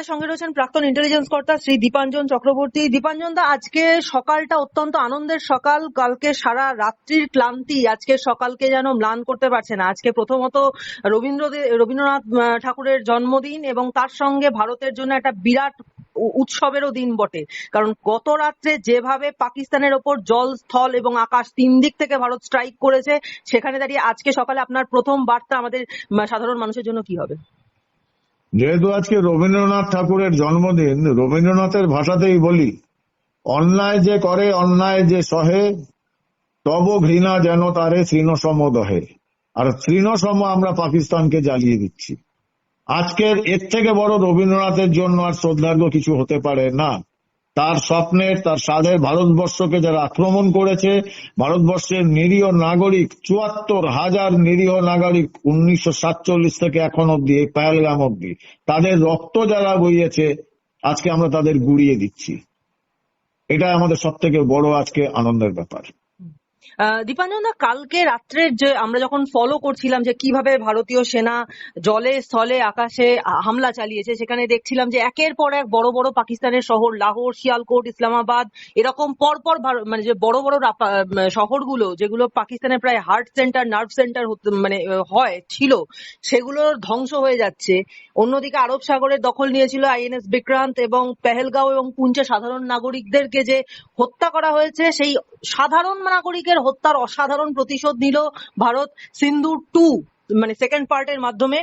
আমাদের সঙ্গে রয়েছেন প্রাক্তন ইন্টেলিজেন্স কর্তা শ্রী দীপাঞ্জন চক্রবর্তী। দীপাঞ্জন দা, আজকে সকালটা অত্যন্ত আনন্দের সকাল। কালকে সারা রাত্রির ক্লান্তি, আজকে সকালকে যেন ম্লান করতে পারছে না। আজকে প্রথমত রবীন্দ্র রবীন্দ্রনাথ ঠাকুরের জন্মদিন এবং তার সঙ্গে ভারতের জন্য একটা বিরাট উৎসবেরও দিন বটে। কারণ গত রাত্রে যেভাবে পাকিস্তানের ওপর জল, স্থল এবং আকাশ তিন দিক থেকে ভারত স্ট্রাইক করেছে, সেখানে দাঁড়িয়ে আজকে সকালে আপনার প্রথম বার্তা আমাদের সাধারণ মানুষের জন্য কি হবে? যেহেতু আজকে রবীন্দ্রনাথ ঠাকুরের জন্মদিন, রবীন্দ্রনাথের ভাষাতেই বলি, অন্যায় যে করে, অন্যায় যে সহে, তব ঘৃণা যেন তারে তৃণসম দহে আর তৃণসম আমরা পাকিস্তানকে জ্বালিয়ে দিচ্ছি। আজকের এর থেকে বড় রবীন্দ্রনাথের জন্য আর শ্রদ্ধার্ঘ কিছু হতে পারে না। তার স্বপ্নের, তার সাধের ভারতবর্ষকে যারা আক্রমণ করেছে, ভারতবর্ষের নিরীহ নাগরিক, চুয়াত্তর হাজার নিরীহ নাগরিক উনিশশো সাতচল্লিশ থেকে এখন অব্দি এই পায়ালগাম অব্দি তাদের রক্ত যারা বইয়েছে, আজকে আমরা তাদের গুড়িয়ে দিচ্ছি। এটা আমাদের সব থেকে বড় আজকে আনন্দের ব্যাপার। আহ, দীপাঞ্জন দা কালকে রাত্রের যে আমরা যখন ফলো করছিলাম যে কীভাবে ভারতীয় সেনা জলে স্থলে আকাশে হামলা চালিয়েছে সেখানে দেখছিলাম যে একের পর এক বড় বড় পাকিস্তানের শহর লাহোর শিয়ালকোট ইসলামাবাদ এরকম পরপর মানে যে বড় বড় শহরগুলো যেগুলো পাকিস্তানের প্রায় হার্ট সেন্টার নার্ভ সেন্টার মানে হয় ছিল সেগুলোর ধ্বংস হয়ে যাচ্ছে। অন্যদিকে আরব সাগরের দখল নিয়েছিল আইএনএস বিক্রান্ত এবং পেহেলগাঁও এবং পুঞ্চে সাধারণ নাগরিকদেরকে যে হত্যা করা হয়েছে সেই সাধারণ নাগরিকের হত্যার অসাধারণ প্রতিশোধ নিল ভারত সিন্ধু টু মানে সেকেন্ড পার্টের মাধ্যমে।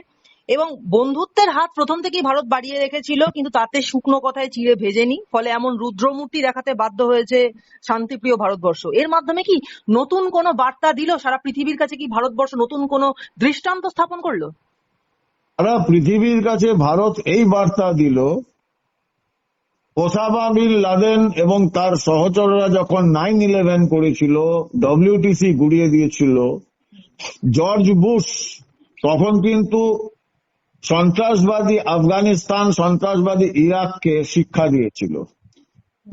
এবং বন্ধুত্বের হাত প্রথম থেকেই ভারত বাড়িয়ে রেখেছিল, কিন্তু তাতে শুকনো কথায় চিড়ে ভেজেনি। ফলে এমন রুদ্রমূর্তি দেখাতে বাধ্য হয়েছে শান্তিপ্রিয় ভারতবর্ষ। এর মাধ্যমে কি নতুন কোনো বার্তা দিল? সারা পৃথিবীর কাছে কি ভারতবর্ষ নতুন কোনো দৃষ্টান্ত স্থাপন করল? সারা পৃথিবীর কাছে ভারত এই বার্তা দিল ওসামা বিন লাদেন এবং তার সহচররা যখন নাইন ইলেভেন করেছিল ডব্লিউটিসি গুড়িয়ে দিয়েছিল জর্জ বুশ তখন কিন্তু সন্ত্রাসবাদী আফগানিস্তান, সন্ত্রাসবাদী ইরাককে শিক্ষা দিয়েছিল।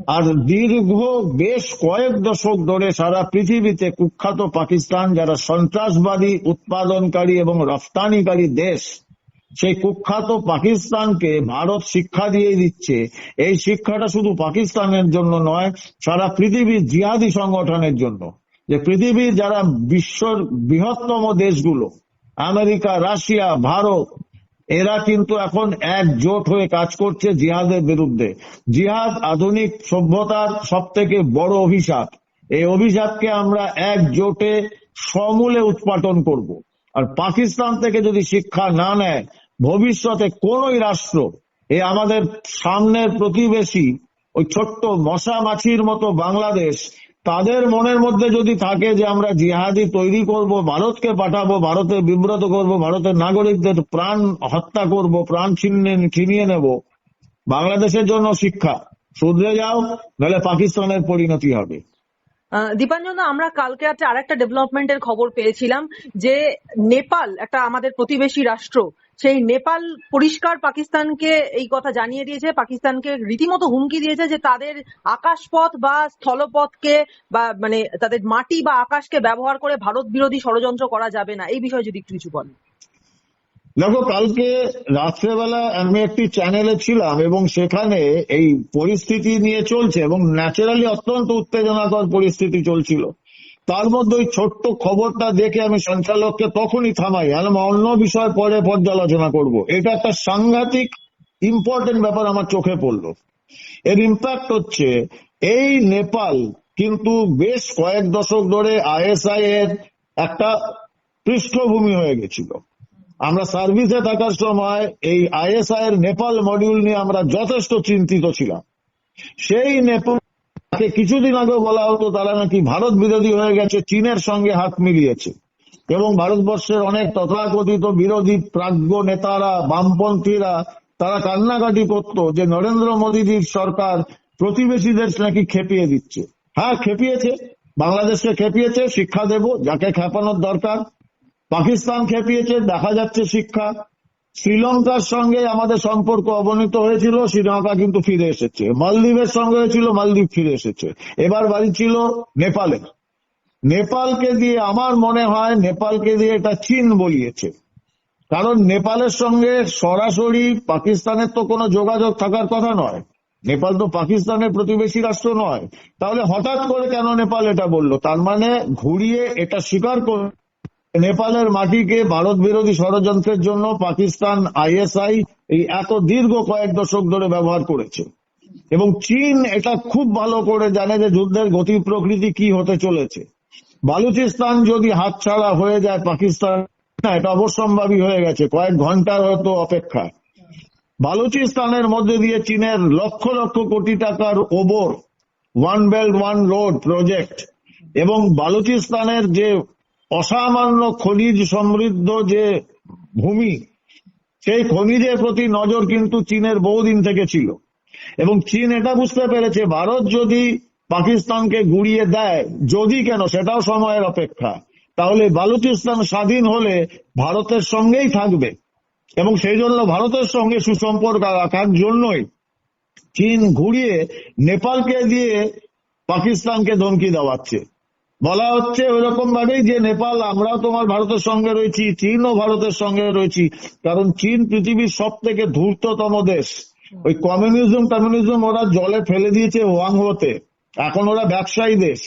আর দীর্ঘ বেশ কয়েক দশক ধরে সারা পৃথিবীতে কুখ্যাত পাকিস্তান, যারা সন্ত্রাসবাদী, উৎপাদনকারী এবং রফতানিকারী দেশ সেই কুখ্যাত পাকিস্তানকে ভারত শিক্ষা দিয়ে দিচ্ছে। এই শিক্ষাটা শুধু পাকিস্তানের জন্য নয়, সারা পৃথিবীর জিহাদি সংগঠনের জন্য। যে পৃথিবীর যারা বিশ্বর বৃহত্তম দেশগুলো, আমেরিকা, রাশিয়া, ভারত, এরা কিন্তু এখন একজোট হয়ে কাজ করছে জিহাদের বিরুদ্ধে। জিহাদ আধুনিক সভ্যতার সব থেকে বড় অভিশাপ। এই অভিশাপকে আমরা একজোটে সমূলে উৎপাটন করব। আর পাকিস্তান থেকে যদি শিক্ষা না নেয় ভবিষ্যতে কোনই রাষ্ট্র এই আমাদের সামনের প্রতিবেশী ওই ছোট্ট মশা মাছির মতো বাংলাদেশ, তাদের মনের মধ্যে যদি থাকে যে আমরা জিহাদি তৈরি করব, ভারতকে পাঠাবো, ভারতে বিব্রত করব, ভারতের নাগরিকদের প্রাণ হত্যা করব, প্রাণ ছিনিয়ে ছিনিয়ে নেব, বাংলাদেশের জন্য শিক্ষা। শুধরে যাও, নাহলে পাকিস্তানের পরিণতি হবে। দীপাঞ্জন, আমরা কালকে একটা আরেকটা ডেভেলপমেন্টের খবর পেয়েছিলাম যে নেপাল একটা আমাদের প্রতিবেশী রাষ্ট্র সেই নেপাল পরিষ্কার পাকিস্তানকে এই কথা জানিয়ে দিয়েছে, পাকিস্তানকে রীতিমতো হুমকি দিয়েছে যে তাদের আকাশপথ বা স্থলপথকে বা মানে তাদের মাটি বা আকাশকে ব্যবহার করে ভারত বিরোধী ষড়যন্ত্র করা যাবে না। এই বিষয়ে যদি একটু কিছু বলেন। দেখো, কালকে রাত্রেবেলা আমি একটি চ্যানেলে ছিলাম এবং সেখানে এই পরিস্থিতি নিয়ে চলছে এবং ন্যাচারালি অত্যন্ত উত্তেজনাকর পরিস্থিতি চলছিল। তার মধ্যে ওই ছোট্ট খবরটা দেখে আমি সঞ্চালককে তখনই থামাই। আমি অন্য বিষয় পরে পর্যালোচনা করব। এটা একটা সাংঘাতিক ইম্পর্টেন্ট ব্যাপার আমার চোখে পড়ল। এর ইম্প্যাক্ট হচ্ছে, এই নেপাল কিন্তু বেশ কয়েক দশক ধরে আইএসআই এর একটা পৃষ্ঠভূমি হয়ে গেছিল। আমরা সার্ভিসে থাকার সময় এই আইএসআই এর নেপাল মডিউল নিয়ে আমরা যথেষ্ট চিন্তিত ছিলাম। সেই নেপাল তাকে কিছুদিন আগে বলা হতো তারা নাকি ভারত বিরোধী হয়ে গেছে, চীনের সঙ্গে হাত মিলিয়েছে। এবং ভারতবর্ষের অনেক তথাকথিত বিরোধী প্রাজ্ঞ নেতারা, বামপন্থীরা, তারা কান্নাকাটি করতো যে নরেন্দ্র মোদীজির সরকার প্রতিবেশীদের নাকি খেপিয়ে দিচ্ছে। হ্যাঁ খেপিয়েছে। বাংলাদেশকে খেপিয়েছে, শিক্ষা দেব, যাকে খেপানোর দরকার। পাকিস্তান খেপিয়েছে, দেখা যাচ্ছে শিক্ষা। শ্রীলঙ্কার সঙ্গে আমাদের সম্পর্ক অবনীত হয়েছিল, শ্রীলঙ্কা কিন্তু ফিরে এসেছে। মালদ্বীপের সঙ্গে হয়েছিল, মালদ্বীপ ফিরে এসেছে। এবার বাড়ি ছিল নেপালে নেপালকে দিয়ে আমার মনে হয় নেপালকে দিয়ে এটা চীন বলিয়েছে। কারণ নেপালের সঙ্গে সরাসরি পাকিস্তানের তো কোনো যোগাযোগ থাকার কথা নয়। নেপাল তো পাকিস্তানের প্রতিবেশী রাষ্ট্র নয়। তাহলে হঠাৎ করে কেন নেপাল এটা বলল? তার মানে ঘুরিয়ে এটা স্বীকার করে নেপালের মাটিকে ভারত বিরোধী ষড়যন্ত্রের জন্য পাকিস্তান আইএসআই এই এত দীর্ঘ কয়েক দশক ধরে ব্যবহার করেছে। এবং চীন এটা খুব ভালো করে জানে যে যুদ্ধের গতি প্রকৃতি কি হতে চলেছে। বালুচিস্তান যদি হাতছাড়া হয়ে যায় পাকিস্তান না, এটা অবশ্যম্ভাবী হয়ে গেছে কয়েক ঘণ্টার হয়তো অপেক্ষা বালুচিস্তানের মধ্যে দিয়ে চীনের লক্ষ লক্ষ কোটি টাকার OBOR one belt one road project এবং বালুচিস্তানের যে অসামান্য খনিজ সমৃদ্ধ যে ভূমি, সেই খনিজের প্রতি নজর কিন্তু চীনের বহুদিন থেকে ছিল। এবং চীন এটা বুঝতে পেরেছে, ভারত যদি পাকিস্তানকে গুড়িয়ে দেয়, যদি কেন, সেটাও সময়ের অপেক্ষা। তাহলে বালুচিস্তান স্বাধীন হলে ভারতের সঙ্গেই থাকবে। এবং সেই জন্য ভারতের সঙ্গে সুসম্পর্ক রাখার জন্যই চীন ঘুরিয়ে নেপালকে দিয়ে পাকিস্তানকে ধমকি দেওয়াচ্ছে। বলা হচ্ছে ওইরকম ভাবেই যে নেপাল, আমরাও তোমার ভারতের সঙ্গে রয়েছি, চীনও ভারতের সঙ্গে রয়েছি। কারণ চীন পৃথিবীর সব থেকে ধূর্ততম দেশ। ওই কমিউনিজম কমিউনিজম ওরা জলে ফেলে দিয়েছে ওয়াংহোতে এখন ওরা ব্যবসায়ী দেশ।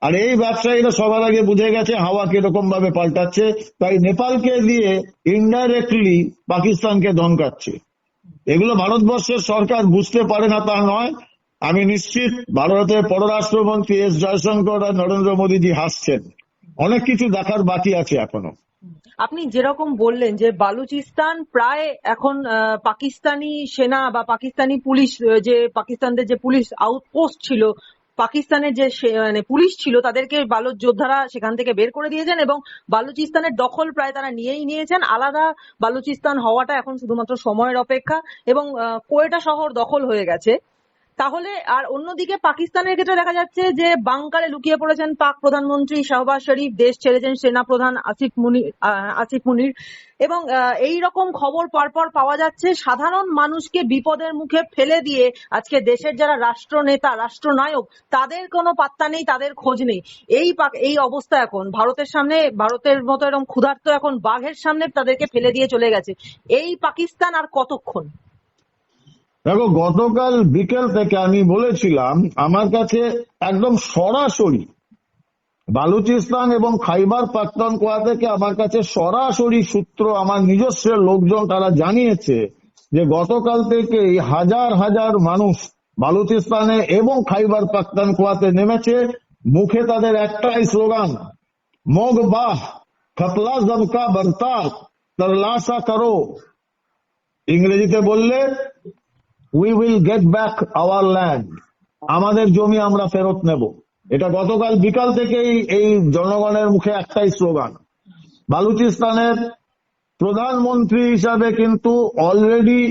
আর এই ব্যবসায়ীরা সবার আগে বুঝে গেছে হাওয়া কীরকম ভাবে পাল্টাচ্ছে। তাই নেপালকে দিয়ে ইনডাইরেক্টলি পাকিস্তানকে ধমকাচ্ছে। এগুলো ভারতবর্ষের সরকার বুঝতে পারে না তা নয়। আমি নিশ্চিত ভারতের পররাষ্ট্রমন্ত্রী এস জয়শঙ্কর আর নরেন্দ্র মোদীজি হাসছেন। অনেক কিছু দেখার বাকি আছে এখনও। আপনি যেরকম বললেন যে বালুচিস্তান প্রায় এখন পাকিস্তানি সেনা বা পাকিস্তানি পুলিশ যে পাকিস্তানদের যে পুলিশ আউটপোস্ট ছিল, পাকিস্তানের যে মানে পুলিশ ছিল, তাদেরকে বালুচ যোদ্ধারা সেখান থেকে বের করে দিয়েছেন এবং বালুচিস্তানের দখল প্রায় তারা নিয়েই নিয়েছেন। আলাদা বালুচিস্তান হওয়াটা এখন শুধুমাত্র সময়ের অপেক্ষা এবং কোয়েটা শহর দখল হয়ে গেছে। তাহলে আর অন্যদিকে পাকিস্তানের ক্ষেত্রে দেখা যাচ্ছে যে বাংকারে লুকিয়ে পড়েছেন পাক প্রধানমন্ত্রী শাহবাজ শরীফ, দেশ ছেড়েছেন সেনা প্রধান আসিফ মুনির আসিফ মুনির। এবং এই রকম খবর পরপর পাওয়া যাচ্ছে, সাধারণ মানুষকে বিপদের মুখে ফেলে দিয়ে আজকে দেশের যারা রাষ্ট্রনেতা, রাষ্ট্রনায়ক, তাদের কোনো পাত্তা নেই, তাদের খোঁজ নেই। এই এই অবস্থা এখন, ভারতের সামনে, ভারতের মতো এরকম ক্ষুধার্ত এখন বাঘের সামনে তাদেরকে ফেলে দিয়ে চলে গেছে। এই পাকিস্তান আর কতক্ষণ? দেখো, গতকাল বিকেল থেকে আমি বলেছিলাম, আমার কাছে একদম সরাসরি বালুচিস্তান এবং খাইবার পাখতানখোয়া থেকে আমার কাছে সরাসরি সূত্র, আমার নিজস্ব লোকজন তারা জানিয়েছে যে গতকাল থেকেই হাজার হাজার মানুষ বালুচিস্তানে এবং খাইবার পাখতানখোয়াতে নেমেছে। মুখে তাদের একটাই স্লোগান, মগ বাহ, খতলা জমকা বরতা তরলাসা করো। ইংরেজিতে বললে we will get back our land আমাদের জমি আমরা ফেরত নেব। এটা গতকাল বিকাল থেকেই এই জনগণের মুখে একটাই স্লোগান। বালুচিস্তানের প্রধানমন্ত্রী হিসাবে কিন্তু অলরেডি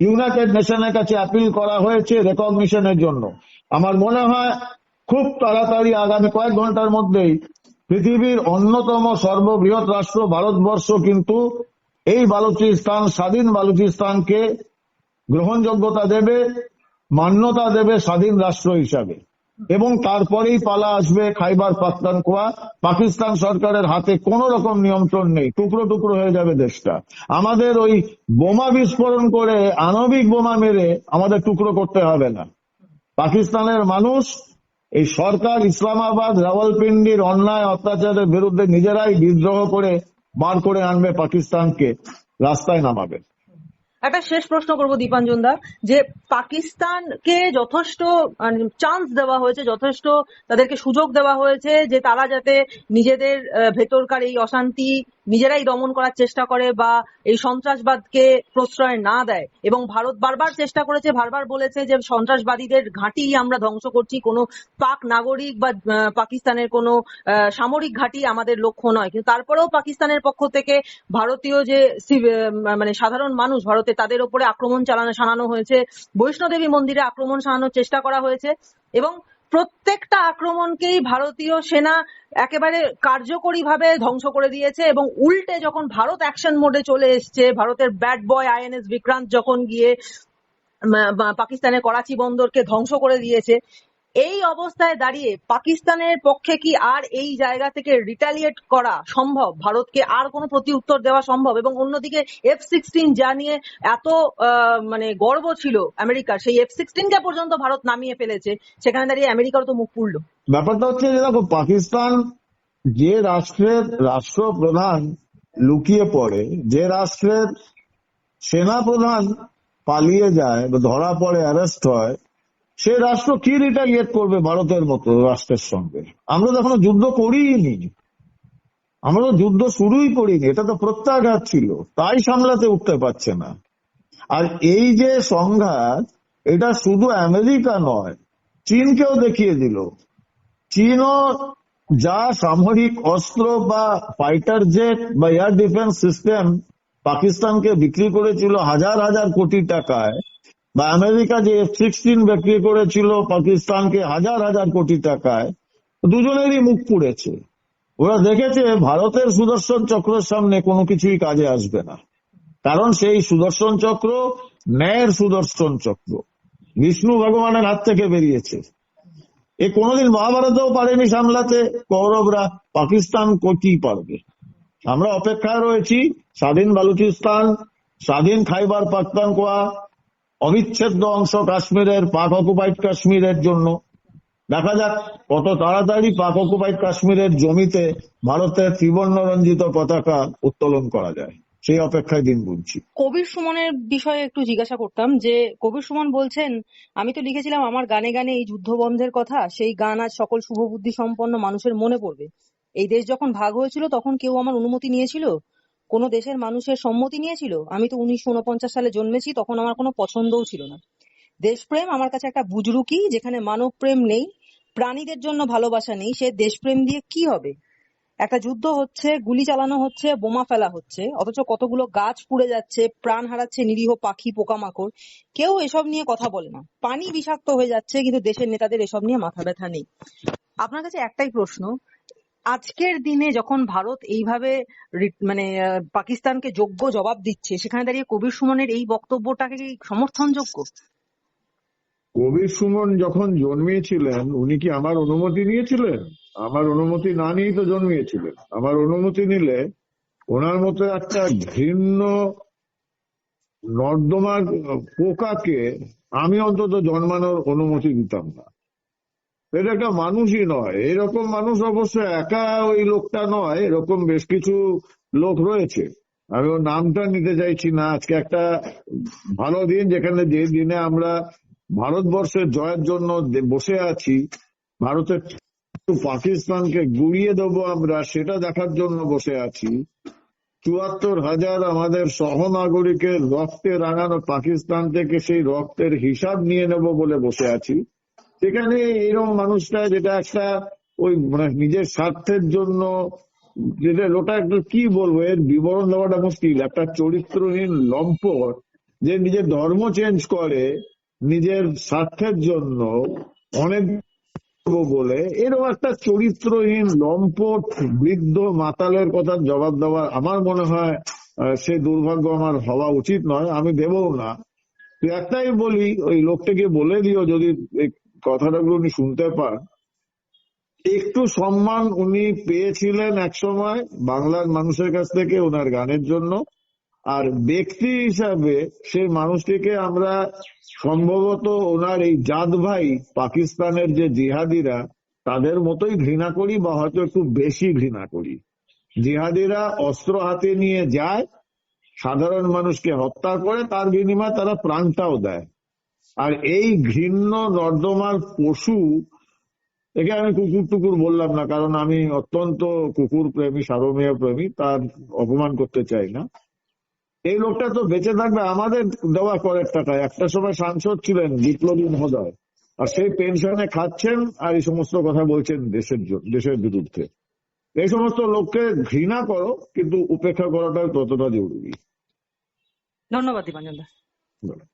ইউনাইটেড নেশনের কাছে অ্যাপিল করা হয়েছে রেকগনিশনের জন্য। আমার মনে হয় খুব তাড়াতাড়ি আগামী কয়েক ঘণ্টার মধ্যেই পৃথিবীর অন্যতম সর্ববৃহৎ রাষ্ট্র ভারতবর্ষ কিন্তু এই বালুচিস্তান, স্বাধীন বালুচিস্তানকে গ্রহণযোগ্যতা দেবে, মান্যতা দেবে স্বাধীন রাষ্ট্র হিসাবে। এবং তারপরেই পালা আসবে খাইবার পাখতানখোয়া পাকিস্তান সরকারের হাতে কোন রকম নিয়ন্ত্রণ নেই। টুকরো টুকরো হয়ে যাবে দেশটা। আমাদের ওই বোমা বিস্ফোরণ করে আণবিক বোমা মেরে আমাদের টুকরো করতে হবে না। পাকিস্তানের মানুষ, এই সরকার ইসলামাবাদ, রাওয়ালপিন্ডির অন্যায় অত্যাচারের বিরুদ্ধে নিজেরাই বিদ্রোহ করে বার করে আনবে পাকিস্তানকে। রাস্তায় নামাবে। একটা শেষ প্রশ্ন করব দীপাঞ্জন দা যে পাকিস্তানকে যথেষ্ট চান্স দেওয়া হয়েছে, যথেষ্ট তাদেরকে সুযোগ দেওয়া হয়েছে যে তারা যাতে নিজেদের ভেতরকার এই অশান্তি নিজেরাই দমন করার চেষ্টা করে বা এই সন্ত্রাসবাদকে প্রশ্রয় না দেয়। এবং ভারত বারবার চেষ্টা করেছে, বারবার বলেছে যে সন্ত্রাসবাদীদের ঘাঁটি আমরা ধ্বংস করছি। কোনো পাক নাগরিক বা পাকিস্তানের কোনো সামরিক ঘাঁটি আমাদের লক্ষ্য নয়। কিন্তু তারপরেও পাকিস্তানের পক্ষ থেকে ভারতীয় যে মানে সাধারণ মানুষ ভারতে, তাদের উপরে আক্রমণ চালানো শানানো হয়েছে। বৈষ্ণোদেবী মন্দিরে আক্রমণ শানানোর চেষ্টা করা হয়েছে। এবং প্রত্যেকটা আক্রমণকেই ভারতীয় সেনা একেবারে কার্যকরী ভাবে ধ্বংস করে দিয়েছে এবং উল্টে যখন ভারত অ্যাকশন মোডে চলে এসছে, ভারতের ব্যাট বয় আইএনএস বিক্রান্ত যখন গিয়ে পাকিস্তানের করাচি বন্দরকে ধ্বংস করে দিয়েছে এই অবস্থায় দাঁড়িয়ে পাকিস্তানের পক্ষে কি আর এই জায়গা থেকে রিটালিয়েট করা সম্ভব? ভারতকে আর কোনো প্রতি উত্তর দেওয়া সম্ভব? এবং অন্যদিকে এফ সিক্সটিন যা নিয়ে এত মানে গর্ব ছিল আমেরিকার, সেই এফ সিক্সটিন কে পর্যন্ত ভারত নামিয়ে ফেলেছে। সেখানে দাঁড়িয়ে আমেরিকারও তো মুখ পুড়লো। ব্যাপারটা হচ্ছে যে দেখো, পাকিস্তান যে রাষ্ট্রের রাষ্ট্রপ্রধান লুকিয়ে পড়ে, যে রাষ্ট্রের সেনাপ্রধান পালিয়ে যায় বা ধরা পড়ে অ্যারেস্ট হয় সে রাষ্ট্র কি রিটালিয়েট করবে ভারতের মতো রাষ্ট্রের সঙ্গে? আমরা তো এখনও যুদ্ধ করিনি। আমরা তো যুদ্ধ শুরুই করিনি। এটা তো প্রত্যাঘাত ছিল। তাই সামলাতে উঠতে পারছে না। আর এই যে সংঘাত, এটা শুধু আমেরিকা নয়, চীনকেও দেখিয়ে দিল। চীনও যা সামরিক অস্ত্র বা ফাইটার জেট বা এয়ার ডিফেন্স সিস্টেম পাকিস্তানকে বিক্রি করেছিল হাজার হাজার কোটি টাকায় বা আমেরিকা যে এফ সিক্সটিন বিক্রি করেছিল, পাকিস্তানকে হাজার হাজার কোটি টাকায়, দুজনেরই মুখ পুড়েছে। ওরা দেখেছে ভারতের সুদর্শন চক্রের সামনে কোনো কিছুই কাজে আসবে না। কারণ সেই সুদর্শন চক্র ন্যায়ের সুদর্শন চক্র। বিষ্ণু ভগবানের হাত থেকে বেরিয়েছে। এ কোনোদিন মহাভারতেও পারেনি সামলাতে, কৌরবরা। পাকিস্তান কি পারবে। আমরা অপেক্ষায় রয়েছি। স্বাধীন বালুচিস্তান, স্বাধীন খাইবার পাখতানকোয়া অবিচ্ছেদ্য অংশ কাশ্মীরের পাক অকুপাইড কাশ্মীরের জন্য। দেখা যাক কত তাড়াতাড়ি পাক অকুপাইড কাশ্মীরের জমিতে ভারতের ত্রিবর্ণ রঞ্জিত পতাকা উত্তোলন করা যায়। সেই অপেক্ষায় দিন গুনছি। কবির সুমনের বিষয়ে একটু জিজ্ঞাসা করতাম যে, কবির সুমন বলছেন, আমি তো লিখেছিলাম আমার গানে গানে এই যুদ্ধ বন্ধের কথা, সেই গান আজ সকল শুভবুদ্ধি সম্পন্ন মানুষের মনে পড়বে। এই দেশ যখন ভাগ হয়েছিল, তখন কেউ আমার অনুমতি নিয়েছিল? কোন দেশের মানুষের সম্মতি নিয়েছিল? আমি তো উনিশশো উনপঞ্চাশ সালে জন্মেছি, তখন আমার কোনো পছন্দও ছিল না। দেশপ্রেম আমার কাছে একটা বুজরুকি, যেখানে মানব প্রেম নেই, প্রাণীদের জন্য ভালোবাসা নেই, সে দেশপ্রেম দিয়ে কি হবে? একটা যুদ্ধ হচ্ছে, গুলি চালানো হচ্ছে, বোমা ফেলা হচ্ছে, অথচ কতগুলো গাছ পুড়ে যাচ্ছে, প্রাণ হারাচ্ছে নিরীহ পাখি, পোকামাকড়। কেউ এসব নিয়ে কথা বলে না। পানি বিষাক্ত হয়ে যাচ্ছে, কিন্তু দেশের নেতাদের এসব নিয়ে মাথা ব্যথা নেই। আপনার কাছে একটাই প্রশ্ন আজকের দিনে যখন ভারত এইভাবে মানে পাকিস্তানকে যোগ্য জবাব দিচ্ছে, সেখানে দাঁড়িয়ে কবির সুমনের এই বক্তব্যটাকে কি সমর্থনযোগ্য? কবির সুমন যখন জন্মিয়েছিলেন, উনি কি আমার অনুমতি নিয়েছিলেন? আমার অনুমতি না নিয়েই তো জন্মিয়েছিলেন। আমার অনুমতি নিলে ওনার মতো একটা ঘৃণ্য নর্দমার পোকাকে আমি অন্তত জন্মানোর অনুমতি দিতাম না। এটা একটা মানুষই নয়। এরকম মানুষ অবশ্য একা ওই লোকটা নয়, এরকম বেশ কিছু লোক রয়েছে। আমি ওর নামটা নিতে চাইছি না। আজকে একটা ভালো দিন, যেখানে যে দিনে আমরা ভারতবর্ষের জয়ের জন্য বসে আছি, ভারতের পাকিস্তানকে গুড়িয়ে দেবো আমরা, সেটা দেখার জন্য বসে আছি। চুয়াত্তর হাজার আমাদের সহনাগরিকের রক্তে রাঙানো পাকিস্তান থেকে সেই রক্তের হিসাব নিয়ে নেব বলে বসে আছি। সেখানে এইরকম মানুষটা যেটা একটা ওই মানে নিজের স্বার্থের জন্য যেটা ওটা একটু কি বলব, এর বিবরণ দেওয়াটা মুশকিল। একটা চরিত্রহীন লম্পট যে নিজের ধর্ম চেঞ্জ করে, নিজের স্বার্থের জন্য অনেক বলে এরকম একটা চরিত্রহীন লম্পট বৃদ্ধ মাতালের কথা জবাব দেওয়া আমার মনে হয় সে দুর্ভাগ্য আমার হওয়া উচিত নয়, আমি দেবও না। তো একটাই বলি, ওই লোকটাকে বলে দিও যদি কথাটাগুলো উনি শুনতে পান। একটু সম্মান উনি পেয়েছিলেন একসময় বাংলার মানুষের কাছ থেকে ওনার গানের জন্য। আর ব্যক্তি হিসাবে সেই মানুষটিকে আমরা সম্ভবত ওনার এই জাত ভাই পাকিস্তানের যে জিহাদিরা, তাদের মতোই ঘৃণা করি বা হয়তো একটু বেশি ঘৃণা করি। জিহাদিরা অস্ত্র হাতে নিয়ে যায়, সাধারণ মানুষকে হত্যা করে, তার বিনিময়ে তারা প্রাণটাও দেয়। আর এই ঘৃণ্য নর্দমার পশু একে আমি কুকুর টুকুর বললাম না কারণ আমি অত্যন্ত কুকুর প্রেমী সারমেয় প্রেমী তার অপমান করতে চাই না। এই লোকটা তো বেঁচে থাকবে আমাদের দেওয়া করের টাকায়। একটা সময় সাংসদ ছিলেন বিপ্লবী মহোদয় আর সেই পেনশনে খাচ্ছেন আর এই সমস্ত কথা বলছেন দেশের দেশের বিরুদ্ধে। এই সমস্ত লোককে ঘৃণা করো কিন্তু উপেক্ষা করাটাও ততটা জরুরি। ধন্যবাদ দীপাঞ্জন দা। বলো।